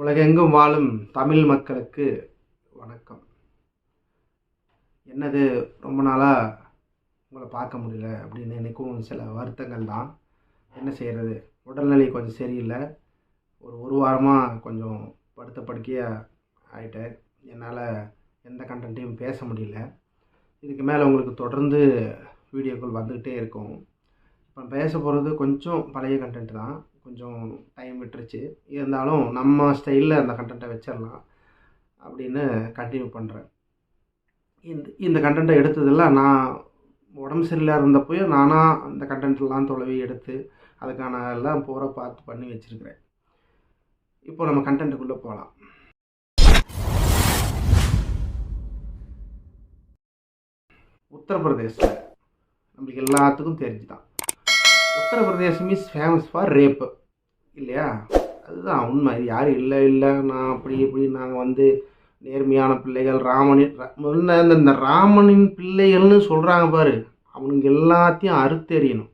உலகெங்கும் வாழும் தமிழ் மக்களுக்கு வணக்கம். என்னது ரொம்ப நாளாக உங்களை பார்க்க முடியல அப்படின்னு எனக்கும் சில வருத்தங்கள் தான். என்ன செய்கிறது உடல்நிலை கொஞ்சம் சரியில்லை. ஒரு ஒரு வாரமாக கொஞ்சம் படுத்த படுக்கையாக ஆகிட்டேன் என்னால் எந்த கண்டென்ட்டையும் பேச முடியல. இதுக்கு மேலே உங்களுக்கு தொடர்ந்து வீடியோக்கள் வந்துக்கிட்டே இருக்கும். இப்போ பேச போகிறது கொஞ்சம் பழைய கண்டென்ட் தான். கொஞ்சம் டைம் விட்டுருச்சு. இருந்தாலும் நம்ம ஸ்டைலில் அந்த கண்டென்ட்டை வச்சிடலாம் அப்படின்னு கண்டினியூ பண்ணுறேன் இந்த இந்த கண்டென்ட்டை எடுத்ததெல்லாம் நான் உடம்பு சரியில்லாத இருந்தப்போயும் நானாக அந்த கண்டென்ட்லாம் தொலைவி எடுத்து அதுக்கான எல்லாம் போகிற பார்த்து பண்ணி வச்சுருக்கிறேன். இப்போ நம்ம கண்டென்ட்டுக்குள்ளே போகலாம் உத்தரப்பிரதேசில் நம்மளுக்கு எல்லாத்துக்கும் தெரிஞ்சு தான் Uttar Pradesh is famous for rape இல்லையா? அதுதான் உண்மை. யாரும் இல்லை இல்லை. நான் அப்படி இப்படி. நாங்கள் வந்து நேர்மையான பிள்ளைகள். ராமனின் முதல்ல இந்த இந்த ராமனின் பிள்ளைகள்னு சொல்கிறாங்க பாரு. அவனுங்க எல்லாத்தையும் அறுத்தெறியணும்.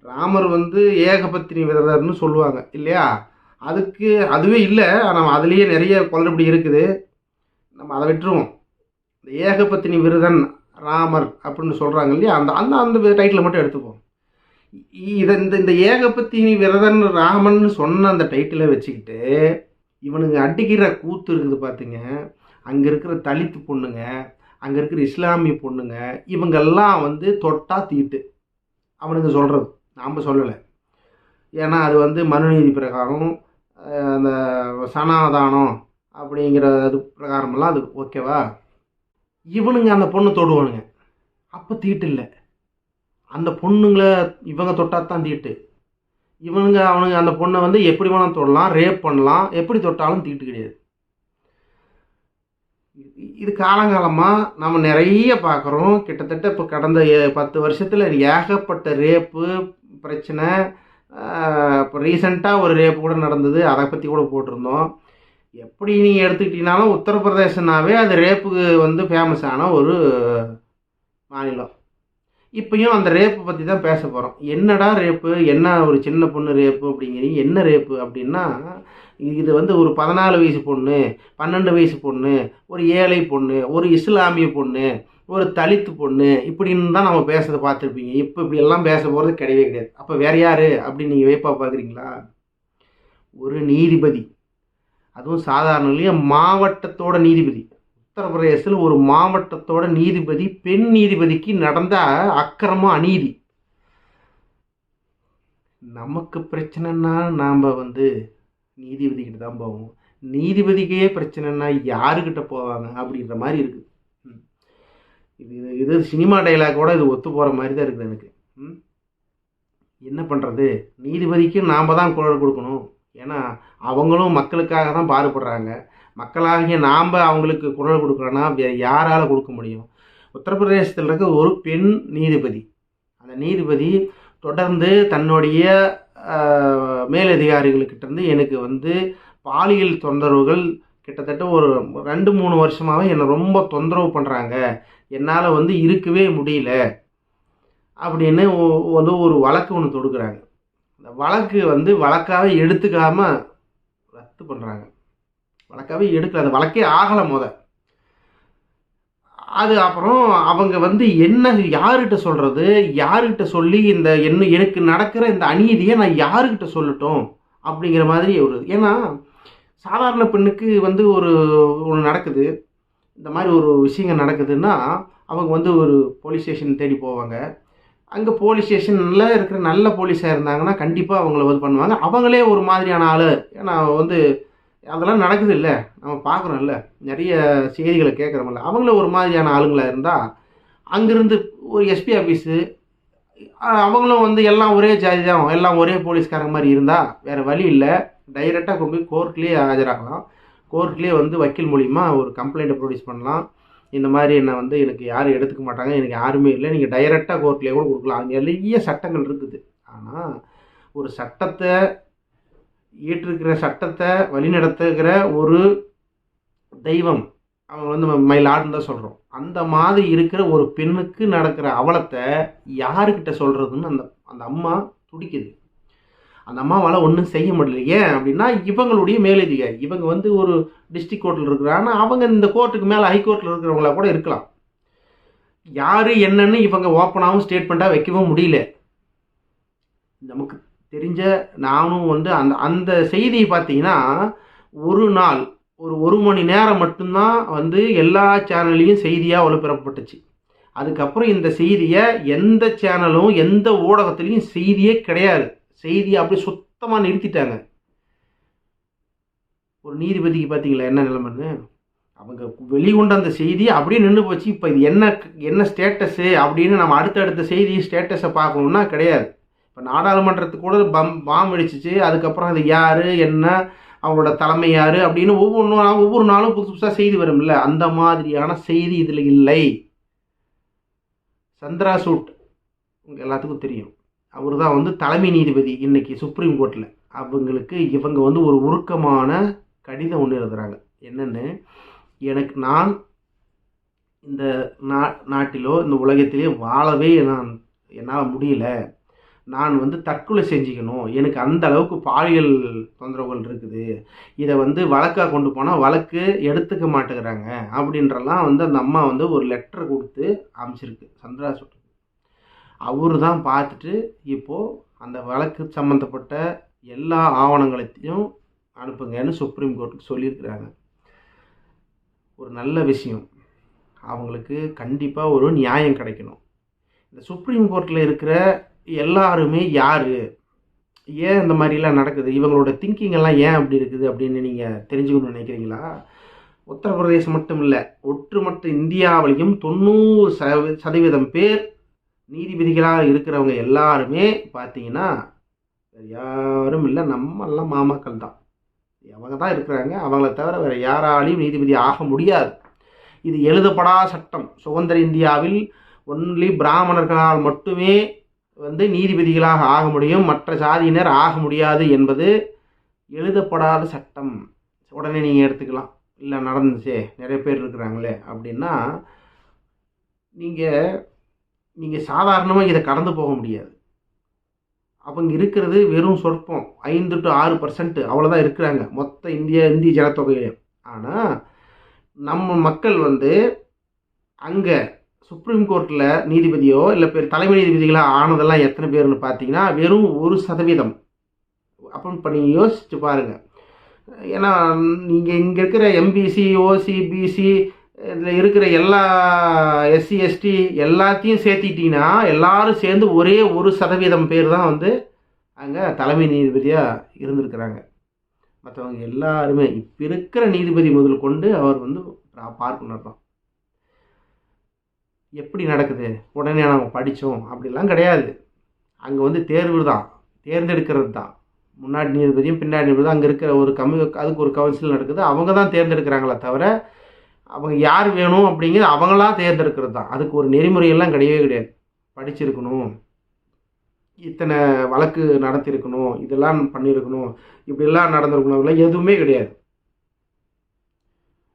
ராமர் வந்து ஏகபத்தினி விரதர்னு சொல்லுவாங்க. இல்லையா? அதுக்கு அதுவே இல்லை. ஆனால் அதுலேயே நிறைய குளறுபடி இருக்குது. நம்ம அதை விட்டுருவோம். இந்த ஏகபத்தினி விரதன் ராமர் அப்படின்னு சொல்கிறாங்க இல்லையா? அந்த அந்த அந்த டைட்டில் மட்டும் எடுத்துப்போம். இதை இந்த இந்த ஏகபத்தினி விரதன் ராமன் சொன்ன அந்த டைட்டிலை வச்சுக்கிட்டு இவனுங்க அடிக்கிற கூத்து இருக்குது பார்த்துங்க அங்கே இருக்கிற தலித்து பொண்ணுங்க அங்கே இருக்கிற இஸ்லாமிய பொண்ணுங்க இவங்கெல்லாம் வந்து தொட்டா தீட்டு. அவனுங்க சொல்கிறது நாம் சொல்லலை. ஏன்னா அது வந்து மனுநீதி பிரகாரம் அந்த சனாதானம் அப்படிங்கிற அது பிரகாரமெல்லாம் அது ஓகேவா? இவனுங்க அந்த பொண்ணு தொடுவானுங்க. அப்போ தீட்டு இல்லை. அந்த பொண்ணுங்களை இவங்க தொட்டால் தான் தீட்டு. இவனுங்க அவனுங்க அந்த பொண்ணை வந்து எப்படி வேணாலும் தொடலாம் ரேப் பண்ணலாம் எப்படி தொட்டாலும் தீட்டு கிடையாது. இது- காலங்காலமாக நம்ம நிறைய பார்க்குறோம் கிட்டத்தட்ட இப்போ கடந்த ஏ- பத்து வருஷத்தில் ஏகப்பட்ட ரேப்பு பிரச்சனை இப்போ ரீசெண்டாக ஒரு ரேப்பு கூட நடந்தது. அதை பற்றி கூட போட்டிருந்தோம். எப்படி நீங்கள் எடுத்துக்கிட்டீங்கனாலும் உத்தரப்பிரதேசனாவே அது ரேப்புக்கு வந்து ஃபேமஸான ஒரு மாநிலம். இப்பயும் அந்த ரேப்பு பற்றி தான் பேச போகிறோம் என்னடா ரேப்பு? என்ன ஒரு சின்ன பொண்ணு ரேப்பு அப்படிங்கிறீங்க? என்ன ரேப்பு அப்படின்னா இது வந்து ஒரு பதினாலு வயசு பொண்ணு பன்னெண்டு வயசு பொண்ணு ஒரு ஏழை பொண்ணு ஒரு இஸ்லாமிய பொண்ணு ஒரு தலித்து பொண்ணு இப்படின்னு தான் நம்ம பேசுறதை பார்த்துருப்பீங்க. இப்போ இப்படி எல்லாம் பேச போகிறது கிடையவே கிடையாது. அப்போ வேற யார் அப்படின்னு நீங்கள் வேப்பா பார்க்குறீங்களா? ஒரு நீதிபதி. அதுவும் சாதாரண இல்லையா? மாவட்டத்தோட நீதிபதி. உத்தரப்பிரதேசத்தில் ஒரு மாவட்டத்தோட நீதிபதி பெண் நீதிபதிக்கு நடந்த அக்கிரம அநீதி. நமக்கு பிரச்சனைன்னா நாம் வந்து நீதிபதிக்கிட்ட தான் போவோம். நீதிபதிக்கே பிரச்சனைன்னா யாருக்கிட்ட போவாங்க அப்படின்ற மாதிரி இருக்குது ம். இது இது சினிமா டைலாக்கோட இது ஒத்து போகிற மாதிரி தான் இருக்குது எனக்கு. ம். என்ன பண்ணுறது நீதிபதிக்கு நாம் தான் குரல் கொடுக்கணும். ஏன்னா அவங்களும் மக்களுக்காக தான் பாடுபடுறாங்க. மக்களாகிய நாம் அவங்களுக்கு குரல் கொடுக்குறோன்னா யாரால் கொடுக்க முடியும்? உத்தரப்பிரதேசத்தில் இருக்க ஒரு பெண் நீதிபதி. அந்த நீதிபதி தொடர்ந்து தன்னுடைய மேலதிகாரிகளுக்கிட்டேருந்து எனக்கு வந்து பாலியல் தொந்தரவுகள் கிட்டத்தட்ட ஒரு ரெண்டு மூணு வருஷமாகவே என்னை ரொம்ப தொந்தரவு பண்ணுறாங்க என்னால் வந்து இருக்கவே முடியல. அப்படின்னு வந்து ஒரு வழக்கு ஒன்று தொடுக்குறாங்க. அந்த வழக்கு வந்து வழக்காகவே எடுத்துக்காமல் ரத்து பண்ணுறாங்க வழக்காகவே எடுக்கல. அந்த வழக்கே ஆகலை முத. அது அப்புறம் அவங்க வந்து என்ன யாருக்கிட்ட சொல்கிறது யாருக்கிட்ட சொல்லி இந்த என்ன எனக்கு நடக்கிற இந்த அநீதியை நான் யாருக்கிட்ட சொல்லட்டும்? அப்படிங்கிற மாதிரி ஒரு ஏன்னா சாதாரண பெண்ணுக்கு வந்து ஒரு ஒன்று நடக்குது. இந்த மாதிரி ஒரு விஷயங்கள் நடக்குதுன்னா அவங்க வந்து ஒரு போலீஸ் ஸ்டேஷன் தேடி போவாங்க. அங்கே போலீஸ் ஸ்டேஷனில் இருக்கிற நல்ல போலீஸாக இருந்தாங்கன்னா கண்டிப்பாக அவங்கள வந்து பண்ணுவாங்க. அவங்களே ஒரு மாதிரியான ஆள். ஏன்னா வந்து அதெல்லாம் நடக்குது இல்லை நம்ம பார்க்குறோம்ல. நிறைய செய்திகளை கேட்குறோம்ல. அவங்கள ஒரு மாதிரியான ஆளுங்களாக இருந்தால் அங்கேருந்து ஒரு எஸ்பி ஆஃபீஸு அவங்களும் வந்து எல்லாம் ஒரே ஜாதி தான். எல்லாம் ஒரே போலீஸ்காரங்க மாதிரி இருந்தால் வேறு வழி இல்லை. டைரெக்டாக கொண்டு போய் கோர்ட்லேயே ஆஜராகலாம். கோர்ட்லேயே வந்து வக்கீல் மூலிமா ஒரு கம்ப்ளைண்ட்டை ப்ரொடியூஸ் பண்ணலாம். இந்த மாதிரி என்னை வந்து எனக்கு யாரும் எடுத்துக்க மாட்டாங்க. எனக்கு யாருமே இல்லை. நீங்கள் டைரெக்டாக கோர்ட்லேயே கூட கொடுக்கலாம். நிறைய சட்டங்கள் இருக்குது. ஆனால் ஒரு சட்டத்தை இயற்றிருக்கிற சட்டத்தை வழிநடத்துகிற ஒரு தெய்வம் அவங்க வந்து மயிலாடுன்னு தான் சொல்கிறோம் அந்த மாதிரி இருக்கிற ஒரு பெண்ணுக்கு நடக்கிற அவலத்தை யாருக்கிட்ட சொல்கிறதுன்னு அந்த அந்த அம்மா துடிக்குது. அந்த அம்மாவால் ஒன்றும் செய்ய முடியல. ஏன் அப்படின்னா இவங்களுடைய மேலதிகாரி. இவங்க வந்து ஒரு டிஸ்ட்ரிக்ட் கோர்ட்டில் இருக்கிறாங்கன்னா அவங்க இந்த கோர்ட்டுக்கு மேலே ஹைகோர்ட்டில் இருக்கிறவங்களா கூட இருக்கலாம். யார் என்னன்னு இவங்க ஓப்பனாகவும் ஸ்டேட்மெண்ட்டாக வைக்கவும் முடியல. நமக்கு தெரிஞ்ச நானும் வந்து அந்த அந்த செய்தியை பார்த்தீங்கன்னா ஒரு நாள் ஒரு ஒரு மணி நேரம் மட்டும்தான் வந்து எல்லா சேனல்லையும் செய்தியாக ஒளிபரப்பப்பட்டுச்சு. அதுக்கப்புறம் இந்த செய்தியை எந்த சேனலும் எந்த ஊடகத்துலேயும் செய்தியே கிடையாது. செய்தியை அப்படி சுத்தமாக நிறுத்திட்டாங்க. ஒரு நீதிபதிக்கு பார்த்தீங்களா என்ன நிலைமைன்னு? அவங்க வெளிக்கொண்ட அந்த செய்தி அப்படியே நின்று போச்சு. இப்போ இது என்ன என்ன ஸ்டேட்டஸு அப்படின்னு நம்ம அடுத்தடுத்த செய்தி ஸ்டேட்டஸை பார்க்கணுன்னா கிடையாது. இப்போ நாடாளுமன்றத்துக்கு கூட பம் பாம் வெடிச்சிச்சு. அதுக்கப்புறம் அது யார் என்ன அவங்களோட தலைமை யார் அப்படின்னு ஒவ்வொன்றும் ஒவ்வொரு நாளும் புதுசு புதுசாக செய்தி வரும்ல. அந்த மாதிரியான செய்தி இதில் இல்லை. சந்திரா சூட் உங்கள் எல்லாத்துக்கும் தெரியும். அவர் தான் வந்து தலைமை நீதிபதி இன்றைக்கி சுப்ரீம் கோர்ட்டில் அவங்களுக்கு இவங்க வந்து ஒரு உருக்கமான கடிதம் ஒன்று எழுதுகிறாங்க என்னென்னு எனக்கு நான் இந்த நா நாட்டிலோ இந்த உலகத்திலே வாழவே நான் என்னால் முடியல. நான் வந்து தற்கொலை செஞ்சுக்கணும். எனக்கு அந்த அளவுக்கு பாலியல் தொந்தரவுகள் இருக்குது. இதை வந்து வழக்காக கொண்டு போனால் வழக்கு எடுத்துக்க மாட்டேங்கிறாங்க அப்படின்றலாம் வந்து அந்த அம்மா வந்து ஒரு லெட்டர் கொடுத்து அமைச்சிருக்கு. சந்திரா சுட்டு அவர் தான் பார்த்துட்டு இப்போது அந்த வழக்கு சம்மந்தப்பட்ட எல்லா ஆவணங்களையும் அனுப்புங்கன்னு சுப்ரீம் கோர்ட்டுக்கு சொல்லியிருக்கிறாங்க. ஒரு நல்ல விஷயம். அவங்களுக்கு கண்டிப்பாக ஒரு நியாயம் கிடைக்கணும். இந்த சுப்ரீம் கோர்ட்டில் இருக்கிற எல்லாருமே யார்? ஏன் இந்த மாதிரிலாம் நடக்குது? இவங்களோட திங்கிங் எல்லாம் ஏன் அப்படி இருக்குது அப்படின்னு நீங்கள் தெரிஞ்சுக்கணும்னு நினைக்கிறீங்களா? உத்தரப்பிரதேசம் மட்டும் இல்லை ஒட்டுமொத்த இந்தியாவிலையும் தொண்ணூறு சதவீ சதவீதம் பேர் நீதிபதிகளாக இருக்கிறவங்க எல்லாருமே பார்த்தீங்கன்னா யாரும் இல்லை நம்மெல்லாம் மாமாக்கள் தான். அவங்க தான் இருக்கிறாங்க. அவங்கள தவிர வேறு யாராலையும் நீதிபதி ஆக முடியாது. இது எழுதப்படாத சட்டம். சுதந்திர இந்தியாவில் ஒன்லி பிராமணர்களால் மட்டுமே வந்து நீதிபதிகளாக ஆக முடியும். மற்ற சாதியினர் ஆக முடியாது என்பது எழுதப்படாத சட்டம். உடனே நீங்கள் எடுத்துக்கலாம். இல்லை நடந்துச்சே. நிறைய பேர் இருக்கிறாங்களே அப்படின்னா நீங்கள் நீங்கள் சாதாரணமாக இதை கடந்து போக முடியாது. அவங்க இருக்கிறது வெறும் சொற்பம். ஐந்து டு ஆறு பர்சன்ட் அவ்வளோதான் இருக்கிறாங்க. மொத்த இந்திய இந்திய ஜனத்தொகையிலையும். ஆனால் நம்ம மக்கள் வந்து அங்கே சுப்ரீம் கோர்ட்டில் நீதிபதியோ இல்லை பேர் தலைமை நீதிபதிகளாக ஆனதெல்லாம் எத்தனை பேர்னு பார்த்தீங்கன்னா வெறும் ஒரு சதவீதம். அப்போ இப்போ நீங்கள் யோசிச்சு பாருங்கள் ஏன்னா நீங்கள் இங்கே இருக்கிற எம்பிசி ஓசி பிசி இதில் இருக்கிற எல்லா எஸ்சி எஸ்டி எல்லாத்தையும் சேர்த்திட்டிங்கன்னா எல்லாரும் சேர்ந்து ஒரே ஒரு சதவீதம் பேர் தான் வந்து அங்கே தலைமை நீதிபதியாக இருந்திருக்கிறாங்க. மற்றவங்க எல்லாருமே இப்போ இருக்கிற நீதிபதி முதல் கொண்டு அவர் வந்து பார்ப்பனர் தான் எப்படி நடக்குது? உடனே நம்ம படித்தோம் அப்படிலாம் கிடையாது. அங்கே வந்து தேர்வு தான். தேர்ந்தெடுக்கிறது தான். முன்னாடி நீதிபதியும் பின்னாடி நீதிபதியும் அங்கே இருக்கிற ஒரு கம்மி அதுக்கு ஒரு கவுன்சில் நடக்குது. அவங்க தான் தேர்ந்தெடுக்கிறாங்களே தவிர அவங்க யார் வேணும் அப்படிங்கிறது அவங்களா தேர்ந்தெடுக்கிறது தான். அதுக்கு ஒரு நெறிமுறையெல்லாம் கிடையவே கிடையாது. படிச்சிருக்கணும். இத்தனை வழக்கு நடத்தியிருக்கணும் இதெல்லாம் பண்ணியிருக்கணும் இப்படிலாம் நடந்திருக்கணும். அதெல்லாம் எதுவுமே கிடையாது.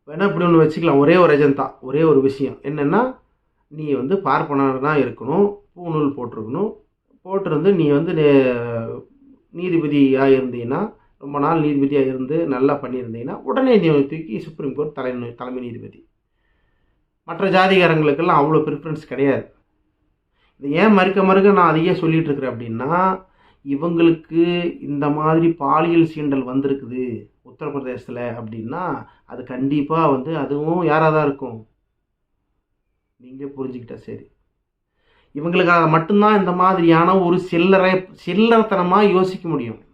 வேணால் இப்படி ஒன்று வச்சுக்கலாம். ஒரே ஒரு ஏஜென்ட் தான். ஒரே ஒரு விஷயம். என்னென்னா நீ வந்து பார்ப்பனர் தான் இருக்கணும். பூநூல் போட்டிருக்கணும். போட்டிருந்து நீ வந்து நீதிபதியாக இருந்தீங்கன்னா ரொம்ப நாள் நீதிபதியாக இருந்து நல்லா பண்ணியிருந்தீங்கன்னா உடனே நீ தூக்கி சுப்ரீம் கோர்ட் தலை தலைமை நீதிபதி. மற்ற ஜாதிகாரங்களுக்கெல்லாம் அவ்வளோ ப்ரிஃபரன்ஸ் கிடையாது. இது ஏன் மறுக்க மறுக்க நான் அதையே சொல்லிட்டு இருக்கிறேன் அப்படின்னா இவங்களுக்கு இந்த மாதிரி பாலியல் சீண்டல் வந்திருக்குது உத்தரப்பிரதேசத்தில் அப்படின்னா அது கண்டிப்பாக வந்து அதுவும் யாராக தான் இருக்கும். நீங்களே புரிஞ்சுக்கிட்டா சரி. இவங்களுக்காக மட்டும்தான் இந்த மாதிரியான ஒரு சில்லறை சில்லறத்தனமாக யோசிக்க முடியும்.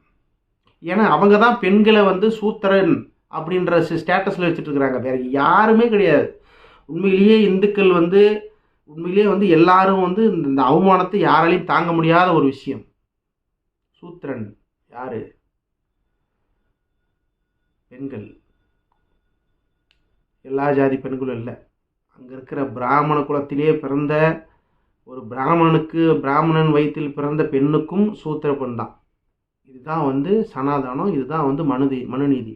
ஏன்னா அவங்க தான் பெண்களை வந்து சூத்திரன் அப்படின்ற ஸ்டேட்டஸில் வச்சுட்டு இருக்கிறாங்க. யாருமே கிடையாது. உண்மையிலேயே இந்துக்கள் வந்து உண்மையிலேயே வந்து எல்லாரும் வந்து இந்த அவமானத்தை யாராலையும் தாங்க முடியாத ஒரு விஷயம். சூத்திரன் யாரு? பெண்கள். எல்லா ஜாதி பெண்களும் இல்லை. அங்கே இருக்கிற பிராமண குலத்திலே பிறந்த ஒரு பிராமணனுக்கு பிராமணன் வயிற்றில் பிறந்த பெண்ணுக்கும் சூத்திர பெண் தான். இதுதான் வந்து சனாதானம் இதுதான் வந்து மனுதி மனுநீதி.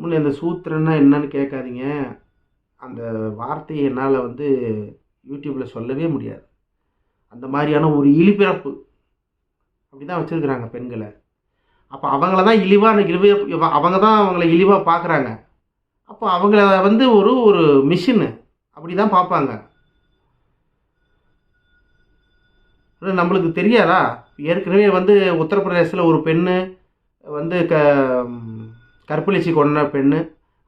முன்னே இந்த சூத்திரன்னா என்னன்னு கேட்காதீங்க. அந்த வார்த்தையை என்னால் வந்து யூடியூப்பில் சொல்லவே முடியாது. அந்த மாதிரியான ஒரு இழிபிறப்பு. அப்படி தான் வச்சுருக்குறாங்க பெண்களை. அப்போ அவங்கள தான் இழிவாக இழிவு அவங்க தான் அவங்கள இழிவாக பார்க்குறாங்க அப்போ அவங்கள வந்து ஒரு ஒரு மிஷினு அப்படி தான் பார்ப்பாங்க. நம்மளுக்கு தெரியாதா? ஏற்கனவே வந்து உத்தரப்பிரதேசத்தில் ஒரு பெண்ணு வந்து க ம், கற்பழிச்சு கொண்ட பெண்ணு.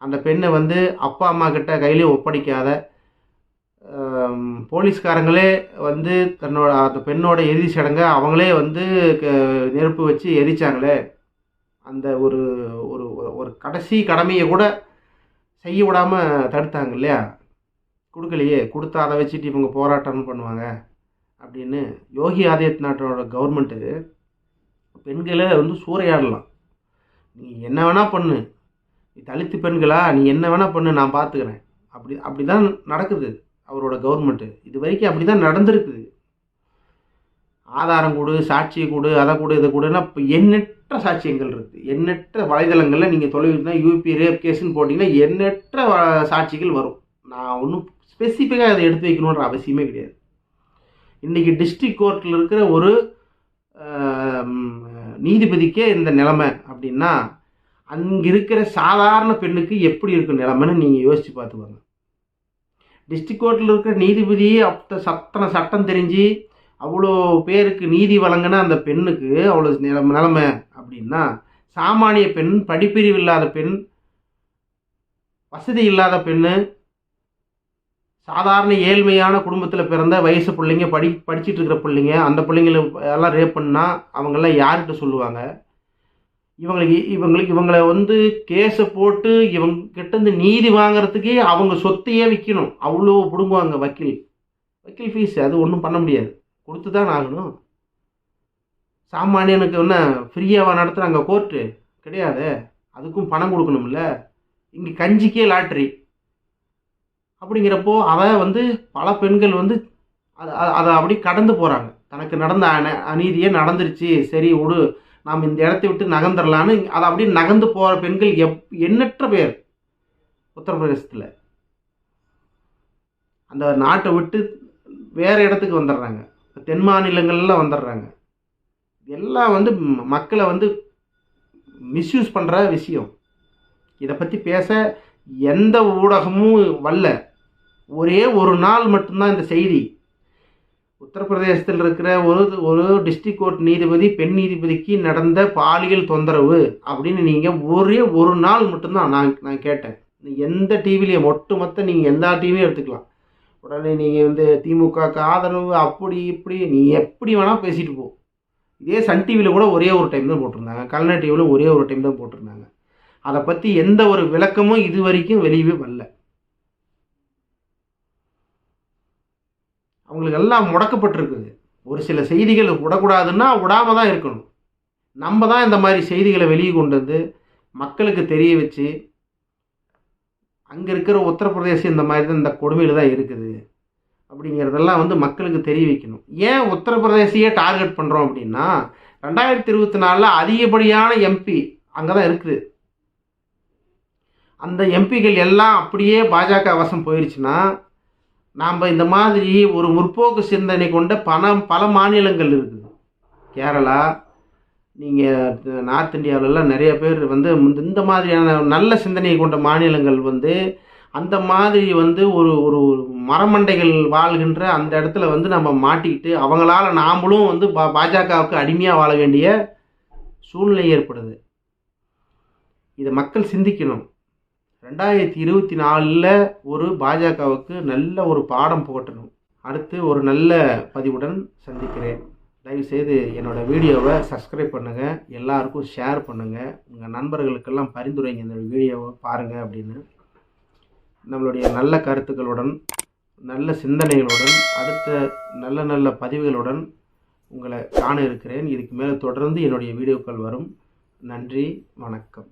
அந்த பெண்ணை வந்து அப்பா அம்மா கிட்ட கையிலே ஒப்படைக்காத போலீஸ்காரங்களே வந்து தன்னோட அந்த பெண்ணோட இறுதி சடங்கை அவங்களே வந்து க நெருப்பு வச்சு எரிச்சாங்களே. அந்த ஒரு ஒரு ஒரு கடைசி கடமையை கூட செய்ய விடாமல் தடுத்தாங்க இல்லையா? கொடுக்கலையே கொடுத்தா அதை வச்சுட்டு இவங்க போராட்டம் பண்ணுவாங்க அப்படின்னு யோகி ஆதித்யநாத்தோட கவர்மெண்ட்டு பெண்களை வந்து சூறையாடலாம். நீ என்ன வேணால் பண்ணு. நீ தலித்து பெண்களா நீ என்ன வேணால் பண்ணு நான் பார்த்துக்கிறேன் அப்படி அப்படி தான் நடக்குது அவரோட கவர்மெண்ட்டு இது வரைக்கும் அப்படி தான் நடந்திருக்குது. ஆதாரம் கொடு சாட்சியை கொடு அதை கொடு இதை கொடுன்னா இப்போ என்ன எண்ணற்ற சாட்சியங்கள் இருக்குது எண்ணற்ற வலைதளங்களில் நீங்கள் தொலைவினா யூபி ரேப் கேஸ்ன்னு போட்டிங்கன்னா எண்ணற்ற வ- சாட்சிகள் வரும். நான் ஒன்றும் ஸ்பெசிஃபிக்காக அதை எடுத்து வைக்கணுன்ற அவசியமே கிடையாது. இன்றைக்கி டிஸ்ட்ரிக் கோர்ட்டில் இருக்கிற ஒரு நீதிபதிக்கே இந்த நிலைமை அப்படின்னா அங்கே இருக்கிற சாதாரண பெண்ணுக்கு எப்படி இருக்கும் நிலைமைன்னு நீங்கள் யோசித்து பார்த்துக்கோங்க டிஸ்ட்ரிக் கோர்ட்டில் இருக்கிற நீதிபதியே அப்போ சத்தன சட்டம் தெரிஞ்சு அவ்வளோ பேருக்கு நீதி வழங்கின அந்த பெண்ணுக்கு அவ்வளோ நிலைமை நிலைமை அப்படின்னா சாமானிய பெண் படிப்பிரிவு இல்லாத பெண் வசதி இல்லாத பெண்ணு சாதாரண ஏழ்மையான குடும்பத்தில் பிறந்த வயசு பிள்ளைங்க படி படிச்சிட்டு இருக்கிற பிள்ளைங்க அந்த பிள்ளைங்களை எல்லாம் ரேப் பண்ணால் அவங்கெல்லாம் யார்கிட்ட சொல்லுவாங்க? இவங்களுக்கு இவங்களுக்கு இவங்களை வந்து கேஸை போட்டு இவங்க கிட்டேருந்து நீதி வாங்குறதுக்கே அவங்க சொத்தையே விற்கணும் அவ்வளோ பிடுங்குவாங்க வக்கீல். வக்கீல் ஃபீஸ் அது ஒன்றும் பண்ண முடியாது. கொடுத்து தான் ஆகணும். சாமானியனுக்கு என்ன ஃப்ரீயாக நடத்துகிறாங்க கோர்ட்டு கிடையாது. அதுக்கும் பணம் கொடுக்கணும்ல. இங்கே கஞ்சிக்கே லாட்ரி அப்படிங்கிறப்போ அதை வந்து பல பெண்கள் வந்து அதை அதை அப்படி கடந்து போகிறாங்க தனக்கு நடந்த அன அநீதியே நடந்துருச்சு. சரி விடு. நாம் இந்த இடத்த விட்டு நகர்ந்துடலான்னு அதை அப்படியே நகர்ந்து போகிற பெண்கள் எப் எண்ணற்ற பேர் உத்தரப்பிரதேசத்தில். அந்த நாட்டை விட்டு வேறு இடத்துக்கு வந்துடுறாங்க தென் மாநிலங்கள்லாம் வந்துடுறாங்க எல்லாம் வந்து மக்களை வந்து மிஸ்யூஸ் பண்ணுற விஷயம். இதை பற்றி பேச எந்த ஊடகமும் வரல. ஒரே ஒரு நாள் மட்டும்தான் இந்த செய்தி. உத்தரப்பிரதேசத்தில் இருக்கிற ஒரு ஒரு டிஸ்ட்ரிக்ட் கோர்ட் நீதிபதி பெண் நீதிபதிக்கு நடந்த பாலியல் தொந்தரவு அப்படின்னு நீங்கள் ஒரே ஒரு நாள் மட்டும்தான் நான் நான் கேட்டேன். எந்த டிவிலையும் ஒட்டுமொத்த நீங்கள் எந்த டிவியும் எடுத்துக்கலாம். உடனே நீங்கள் வந்து திமுகக்கு ஆதரவு அப்படி இப்படி நீ எப்படி வேணால் பேசிட்டு போ. இதே சன் டிவியில் கூட ஒரே ஒரு டைம் தான் போட்டிருந்தாங்க. கல்யாண டிவியில் ஒரே ஒரு டைம் தான் போட்டிருந்தாங்க. அதை பற்றி எந்த ஒரு விளக்கமும் இது வரைக்கும் வெளியவே வரல. அவங்களுக்கு எல்லாம் முடக்கப்பட்டிருக்குது. ஒரு சில செய்திகள் விடக்கூடாதுன்னா விடாம தான் இருக்கணும். நம்ம தான் இந்த மாதிரி செய்திகளை வெளியே கொண்டு வந்து மக்களுக்கு தெரிய வச்சு அங்கே இருக்கிற உத்தரப்பிரதேசம் இந்த மாதிரி தான் இந்த கொடுமையில் தான் இருக்குது. அப்படிங்கிறதெல்லாம் வந்து மக்களுக்கு தெரிய வைக்கணும் ஏன் உத்தரப்பிரதேசையே டார்கெட் பண்ணுறோம் அப்படின்னா ரெண்டாயிரத்தி இருபத்தி நாலில் அதிகப்படியான எம்பி அங்கே தான் இருக்குது. அந்த எம்பிகள் எல்லாம் அப்படியே பாஜக வசம் போயிடுச்சுன்னா நாம் இந்த மாதிரி ஒரு முற்போக்கு சிந்தனை கொண்ட பணம் பல மாநிலங்கள் இருக்குது. கேரளா நீங்கள் நார்த் இந்தியாவிலலாம் நிறைய பேர் வந்து இந்த- இந்த மாதிரியான நல்ல சிந்தனையை கொண்ட மாநிலங்கள் வந்து அந்த மாதிரி வந்து ஒரு ஒரு மரமண்டைகள் வாழ்கின்ற அந்த இடத்துல வந்து நம்ம மாட்டிக்கிட்டு அவங்களால நாமளும் வந்து பா பாஜகவுக்கு அடிமையாக வாழ வேண்டிய சூழ்நிலை ஏற்படுது. இதை மக்கள் சிந்திக்கணும். ரெண்டாயிரத்தி இருபத்தி நாலில் ஒரு பாஜகவுக்கு நல்ல ஒரு பாடம் புகட்டணும். அடுத்து ஒரு நல்ல பதிவுடன் சந்திக்கிறேன். தயவுசெய்து என்னோடய வீடியோவை சப்ஸ்கிரைப் பண்ணுங்கள் எல்லாருக்கும் ஷேர் பண்ணுங்கள் உங்கள் நண்பர்களுக்கெல்லாம் பரிந்துரைங்க இந்த வீடியோவை பாருங்கள் அப்படின்னு. நம்மளுடைய நல்ல கருத்துக்களுடன் நல்ல சிந்தனைகளுடன் அடுத்த நல்ல நல்ல பதிவுகளுடன் உங்களை காண இருக்கிறேன். இதுக்கு மேலே தொடர்ந்து என்னுடைய வீடியோக்கள் வரும். நன்றி வணக்கம்.